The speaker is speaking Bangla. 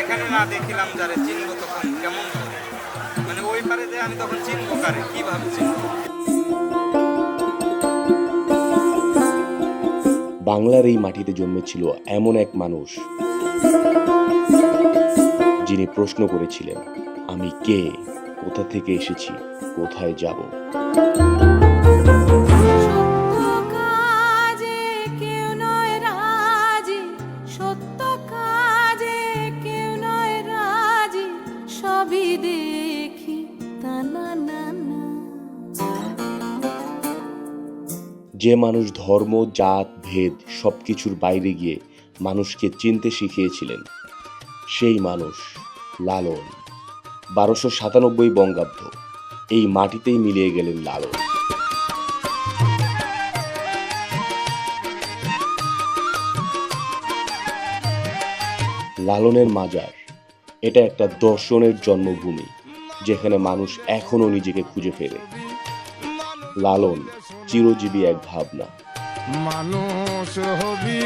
এখানে না দেখিলাম যারে চিনবো তখন কেমন মানে ওই পারে যে আমি তখন চিনবো কারে, কীভাবে চিনবো? বাংলার এই মাটিতে জন্মেছিল এমন এক মানুষ, যিনি প্রশ্ন করেছিলেন, আমি কে? কোথা থেকে এসেছি? কোথায় যাব? যে মানুষ ধর্ম, জাত, ভেদ সবকিছুর বাইরে গিয়ে মানুষকে চিনতে শিখিয়েছিলেন, সেই মানুষ লালন। বারোশো সাতানব্বই বঙ্গাব্দ। এই মাটিতেই মিলিয়ে গেলেন লালন। লালনের মাজার, এটা একটা দর্শনের জন্মভূমি। যেখানে মানুষ এখনও নিজেকে খুঁজে ফেলে লালন চিরজীবী এক ভাবনা। মানুষ হবি